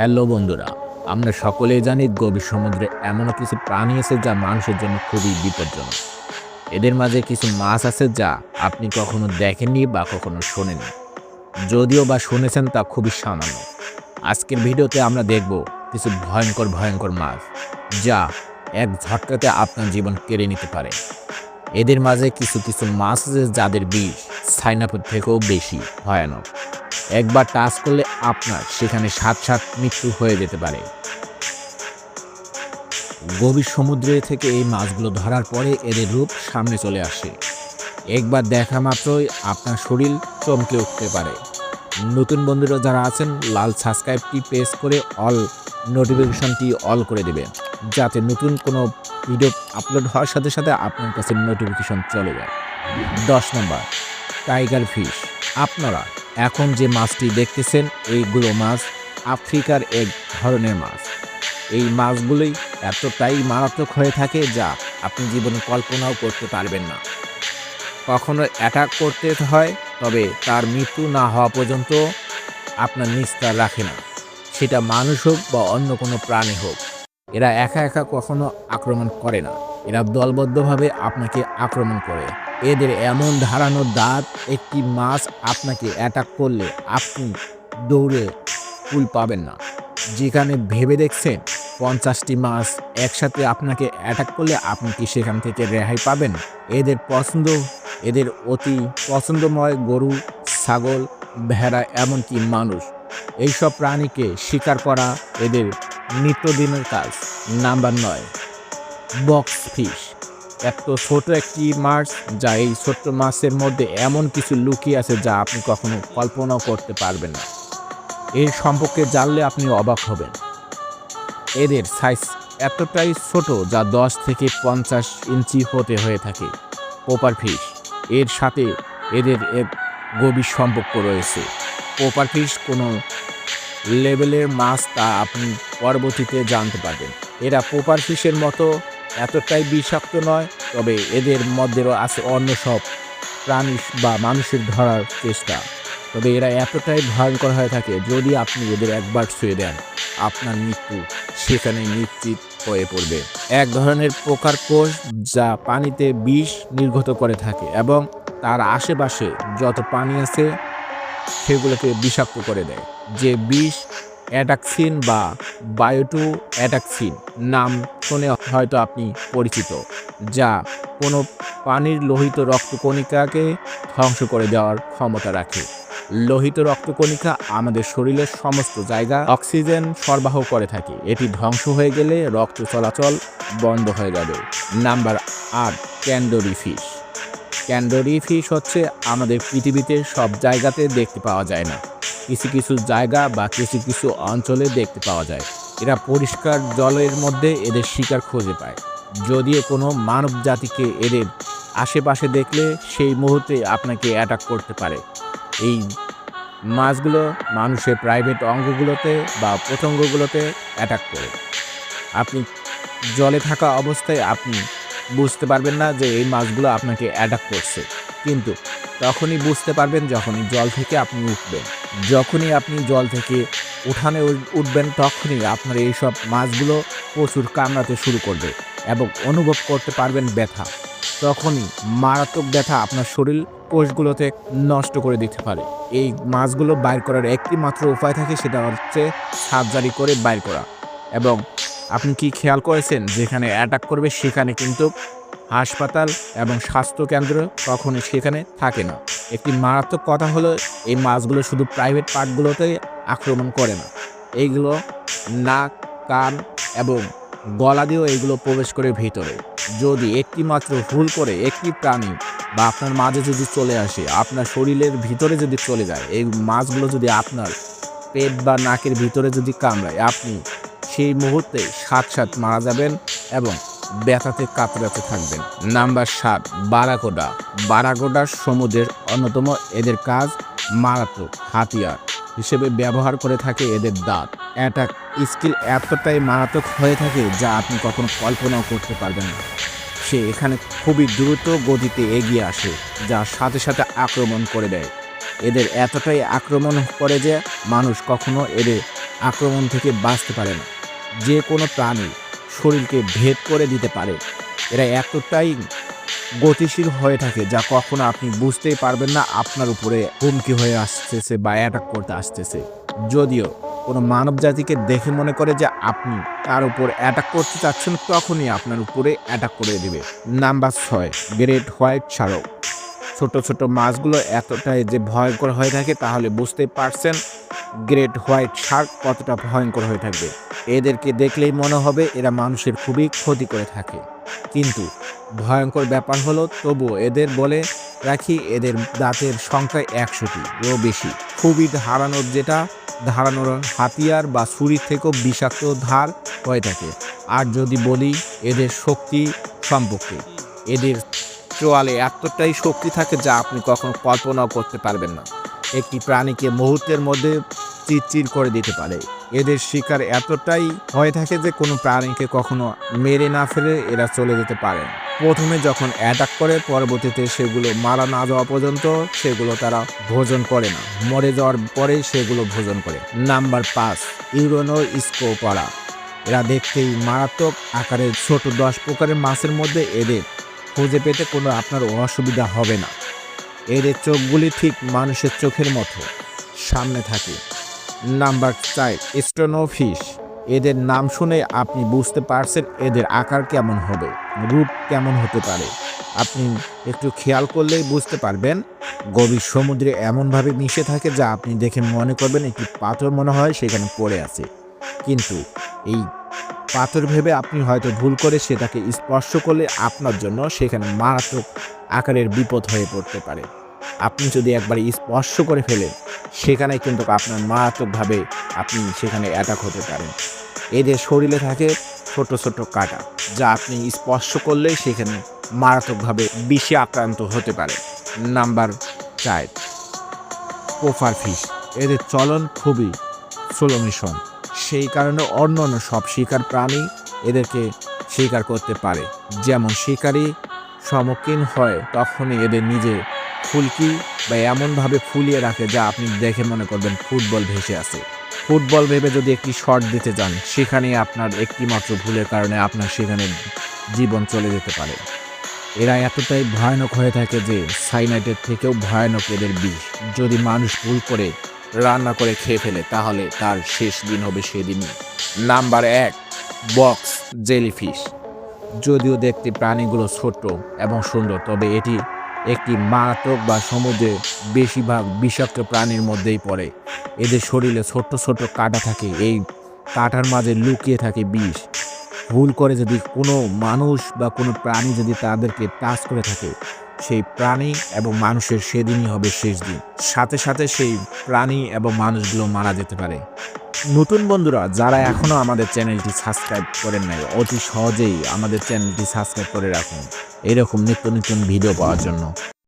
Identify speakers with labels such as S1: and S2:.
S1: Hello বন্ধুরা, আমরা সকলেই জানি গভীর সমুদ্রে এমনও কিছু প্রাণী আছে যা মানুষের জন্য খুবই বিপজ্জনক। এদের মাঝে কিছু মাছ আছে যা আপনি কখনো দেখেননি বা কখনো শোনেননি। যদিও বা শুনেছেন তা খুবই সামান্য। আজকের ভিডিওতে আমরা দেখব কিছু ভয়ঙ্কর ভয়ঙ্কর মাছ যা এক ঝটকাতে আপনার জীবন কেড়ে নিতে পারে। এদের মাঝে কিছু কিছু মাছ আছে যাদের বিষ সাইনাপের থেকেও বেশি ভয়ানক। একবার টাচ করলে আপনার সেখানে সাত সাত মৃত্যু হয়ে যেতে পারে। গভীর সমুদ্রে থেকে এই মাছগুলো ধরার পরে এদের রূপ সামনে চলে আসে। একবার দেখা মাত্রই আপনার শরীর চমকে উঠতে পারে। নতুন বন্ধুরা যারা আছেন, লাল সাবস্ক্রাইবটি প্রেস করে অল নোটিফিকেশনটি অল করে দেবেন, যাতে নতুন কোনো ভিডিও আপলোড হওয়ার সাথে সাথে আপনার কাছে নোটিফিকেশন চলে যায়। দশ নম্বর, টাইগার ফিশ। আপনারা এখন যে মাছটি দেখতেছেন, এইগুলো মাছ আফ্রিকার এক ধরনের মাছ। এই মাছগুলোই এতটাই মারাত্মক হয়ে থাকে যা আপনি জীবনে কল্পনাও করতে পারবেন না। কখনো অ্যাটাক করতে হয়, তবে তার মৃত্যু না হওয়া পর্যন্ত আপনার নিস্তার রাখে না। সেটা মানুষ হোক বা অন্য কোনো প্রাণী হোক, এরা একা একা কখনো আক্রমণ করে না। এরা দলবদ্ধভাবে আপনাকে আক্রমণ করে। এদের এমন ধারানো দাঁত, একটি মাছ আপনাকে অ্যাটাক করলে আপনি দৌড়ে কুল পাবেন না। যেখানে ভেবে দেখছেন পঞ্চাশটি মাছ একসাথে আপনাকে অ্যাটাক করলে আপনি কি সেখান থেকে রেহাই পাবেন? এদের পছন্দ, এদের অতি পছন্দময় গরু, ছাগল, ভেড়া, এমনকি মানুষ। এইসব প্রাণীকে শিকার করা এদের নিত্যদিনের কাজ। নাম্বার নয় বক্স ফিশ এত ছোট একটি মাছ যা এই ছোট্ট মাছের মধ্যে এমন কিছু লুকিয়ে আছে যা আপনি কখনো কল্পনাও করতে পারবেন না। এর সম্পর্কে জানলে আপনি অবাক হবেন। এদের সাইজ এতটাই ছোট যা দশ থেকে পঞ্চাশ ইঞ্চি হতে হয়ে থাকে। পোপার ফিশ, এর সাথে এদের এক গভীর সম্পর্ক রয়েছে। পোপার ফিশ কোনো লেভেলের মাছ তা আপনি পরবর্তীতে জানতে পারবেন। এরা পোপার ফিশের মতো এতটাই বিষাক্ত নয়, তবে এদের মধ্যেও আছে অন্য সব প্রাণী বা মানুষের ধরার চেষ্টা। তবে এরা এতটাই ভয়ঙ্কর হয়ে থাকে, যদি আপনি এদের একবার ছুঁয়ে দেন, আপনার মৃত্যু সেখানে নিশ্চিত হয়ে পড়বে। এক ধরনের পোকার কোষ যা পানিতে বিষ নির্গত করে থাকে এবং তার আশেপাশে যত পানি আছে, সেগুলোকে বিষাক্ত করে দেয়। যে বিষ অ্যাটাক্সিন বা বায়োটু অ্যাটাক্সিন নাম শুনে হয়তো আপনি পরিচিত, যা কোনো পানির লোহিত রক্তকণিকাকে ধ্বংস করে দেওয়ার ক্ষমতা রাখে। লোহিত রক্তকণিকা আমাদের শরীরের সমস্ত জায়গা অক্সিজেন সরবরাহ করে থাকে। এটি ধ্বংস হয়ে গেলে রক্ত চলাচল বন্ধ হয়ে যাবে। নাম্বার আট ক্যান্ডোরি ফিশ ক্যান্ডোরি ফিশ হচ্ছে আমাদের পৃথিবীতে সব জায়গাতে দেখতে পাওয়া যায় না। কিছু কিছু জায়গা বা কিছু কিছু অঞ্চলে দেখতে পাওয়া যায়। এরা পরিষ্কার জলের মধ্যে এদের শিকার খুঁজে পায়। যদিও কোনো মানব জাতিকে এদের আশেপাশে দেখলে সেই মুহূর্তে আপনাকে অ্যাটাক করতে পারে। এই মাছগুলো মানুষের প্রাইভেট অঙ্গগুলোতে বা প্রত্যঙ্গগুলোতে অ্যাটাক করে। আপনি জলে থাকা অবস্থায় আপনি বুঝতে পারবেন না যে এই মাছগুলো আপনাকে অ্যাটাক করছে। কিন্তু তখনই বুঝতে পারবেন যখনই জল থেকে আপনি উঠবেন। যখনই আপনি জল থেকে উঠানে উঠবেন তখনই আপনার এইসব মাছগুলো প্রচুর কামড়াতে শুরু করবে এবং অনুভব করতে পারবেন ব্যথা। তখনই মারাত্মক ব্যথা আপনার শরীর কোষগুলোতে নষ্ট করে দিতে পারে। এই মাছগুলো বাইর করার একটি মাত্র উপায় থাকে সেটা হচ্ছে সার্জারি করে বাইর করা। এবং আপনি কি খেয়াল করেছেন? যেখানে অ্যাটাক করবে সেখানে কিন্তু হাসপাতাল এবং স্বাস্থ্যকেন্দ্র কখনো সেখানে থাকে না। একটি মারাত্মক কথা হলো, এই মাছগুলো শুধু প্রাইভেট পার্টগুলোতে আক্রমণ করে না। এইগুলো নাক, কান এবং গলা দিয়েও এগুলো প্রবেশ করে ভিতরে। যদি একটি মাত্র ভুল করে একটি প্রাণী বা আপনার মাঝে যদি চলে আসে, আপনার শরীরের ভিতরে যদি চলে যায়, এই মাছগুলো যদি আপনার পেট বা নাকের ভিতরে যদি কামড়ায়, আপনি সেই মুহূর্তে সাত সাত মারা যাবেন এবং ব্যথাতে কাতরাতে থাকবেন। নাম্বার সাত বারাকোডা বারাকোডা সমুদ্রের অন্যতম এদের কাজ মারাত্মক, হাতিয়ার হিসেবে ব্যবহার করে থাকে এদের দাঁত। অ্যাটাক স্কিল এতটাই মারাত্মক হয়ে থাকে যা আপনি কখনো কল্পনাও করতে পারবেন না। সে এখানে খুবই দ্রুত গতিতে এগিয়ে আসে, যা সাথে সাথে আক্রমণ করে দেয়। এদের এতটাই আক্রমণ করে যে মানুষ কখনো এদের আক্রমণ থেকে বাঁচতে পারে না। যে কোনো প্রাণী শরীরকে ভেদ করে দিতে পারে। এরা এতটাই গতিশীল হয়ে থাকে যা কখনো আপনি বুঝতেই পারবেন না আপনার উপরে হুমকি হয়ে আসতেছে বা অ্যাটাক করতে আসতেছে। যদিও কোনো মানব জাতিকে দেখে মনে করে যে আপনি তার উপর অ্যাটাক করতে চাচ্ছেন, তখনই আপনার উপরে অ্যাটাক করে দিবে। নাম্বার ছয়, গ্রেট হোয়াইট শারক ছোট ছোট মাছগুলো এতটাই যে ভয়ঙ্কর হয়ে থাকে, তাহলে বুঝতেই পারছেন গ্রেট হোয়াইট শার্ক কতটা ভয়ঙ্কর হয়ে থাকবে? এদেরকে দেখলেই মনে হবে এরা মানুষের খুবই ক্ষতি করে থাকে। কিন্তু ভয়ঙ্কর ব্যাপার হলো, তবুও এদের বলে রাখি এদের দাঁতের সংখ্যা একশোটি ও বেশি। খুবই ধারানোর যেটা, ধারানোর হাতিয়ার বা ছুরির থেকেও বিষাক্ত ধার হয়ে থাকে। আর যদি বলি এদের শক্তি সম্পর্কে, এদের চোয়ালে এতটাই শক্তি থাকে যা আপনি কখনো কল্পনাও করতে পারবেন না। একটি প্রাণীকে মুহূর্তের মধ্যে চিরচির করে দিতে পারে। এদের শিকার এতটাই হয়ে থাকে যে কোনো প্রাণীকে কখনো মেরে না ফেলে এরা চলে যেতে পারে। প্রথমে যখন অ্যাটাক করে, পরবর্তীতে সেগুলো মারা না যাওয়া পর্যন্ত সেগুলো তারা ভোজন করে না। মরে যাওয়ার পরে সেগুলো ভোজন করে। নাম্বার পাঁচ ইউরোনো স্কোপারা এরা দেখতেই মারাত্মক আকারের ছোট দশ প্রকারের মাছের মধ্যে এদের খুঁজে পেতে কোনো আপনার অসুবিধা হবে না। এদের চোখগুলি ঠিক মানুষের চোখের মতো, সামনে থাকে। নাম্বার চার স্টোনোফিশ এদের নাম শুনে আপনি বুঝতে পারছেন এদের আকার কেমন হবে, রূপ কেমন হতে পারে। আপনি একটু খেয়াল করলেই বুঝতে পারবেন, গভীর সমুদ্রে এমনভাবে মিশে থাকে যা আপনি দেখে মনে করবেন একটি পাথর মনে হয় সেখানে পড়ে আছে। কিন্তু এই পাথর ভেবে আপনি হয়তো ভুল করে সেটাকে স্পর্শ করলে আপনার জন্য সেখানে মারাত্মক আকারের বিপদ হয়ে পড়তে পারে। আপনি যদি একবার স্পর্শ করে ফেলেন, সেখানে কিন্তু আপনার মারাত্মকভাবে আপনি সেখানে অ্যাটাক হতে পারেন। এদের শরীরে থাকে ছোট ছোট কাটা, যা আপনি স্পর্শ করলেই সেখানে মারাত্মকভাবে বিষে আক্রান্ত হতে পারে। নাম্বার চার, পোফার ফিশ। এদের চলন খুবই স্লো সেই কারণে অন্য অন্য সব শিকার প্রাণী এদেরকে শিকার করতে পারে। যেমন শিকারী সম্মুখীন হয়, তখনই এদের নিজে ফুলকি বা এমনভাবে ফুলিয়ে রাখে যা আপনি দেখে মনে করবেন ফুটবল ভেসে আছে। ফুটবল ভেবে যদি একটি শট দিতে যান সেখানে আপনার একটি মাত্র ভুলের কারণে আপনার সেখানে জীবন চলে যেতে পারে। এরা এতটাই ভয়ানক হয়ে থাকে যে সাইনাইটের থেকেও ভয়ানক এদের বিষ। যদি মানুষ ভুল করে রান্না করে খেয়ে ফেলে, তাহলে তার শেষ দিন হবে সেদিনই। নাম্বার এক, বক্স জেলিফিশ। যদিও দেখতে প্রাণীগুলো ছোট এবং সুন্দর, তবে এটি একটি মারাত্মক বা সমুদ্রে বেশিরভাগ বিষাক্ত প্রাণীর মধ্যেই পড়ে। এদের শরীরে ছোট্ট ছোট্ট কাটা থাকে, এই কাটার মাঝে লুকিয়ে থাকে বিষ। ভুল করে যদি কোনো মানুষ বা কোনো প্রাণী যদি তাদেরকে টাচ করে থাকে সেই প্রাণী এবং মানুষের সেদিনই হবে শেষ দিন। সাথে সাথে সেই প্রাণী এবং মানুষগুলো মারা যেতে পারে। নতুন বন্ধুরা, যারা এখনও আমাদের চ্যানেলটি সাবস্ক্রাইব করেন নাই, অতি সহজেই আমাদের চ্যানেলটি সাবস্ক্রাইব করে রাখুন। এরকম নিত্য নতুন ভিডিও পাওয়ার জন্য।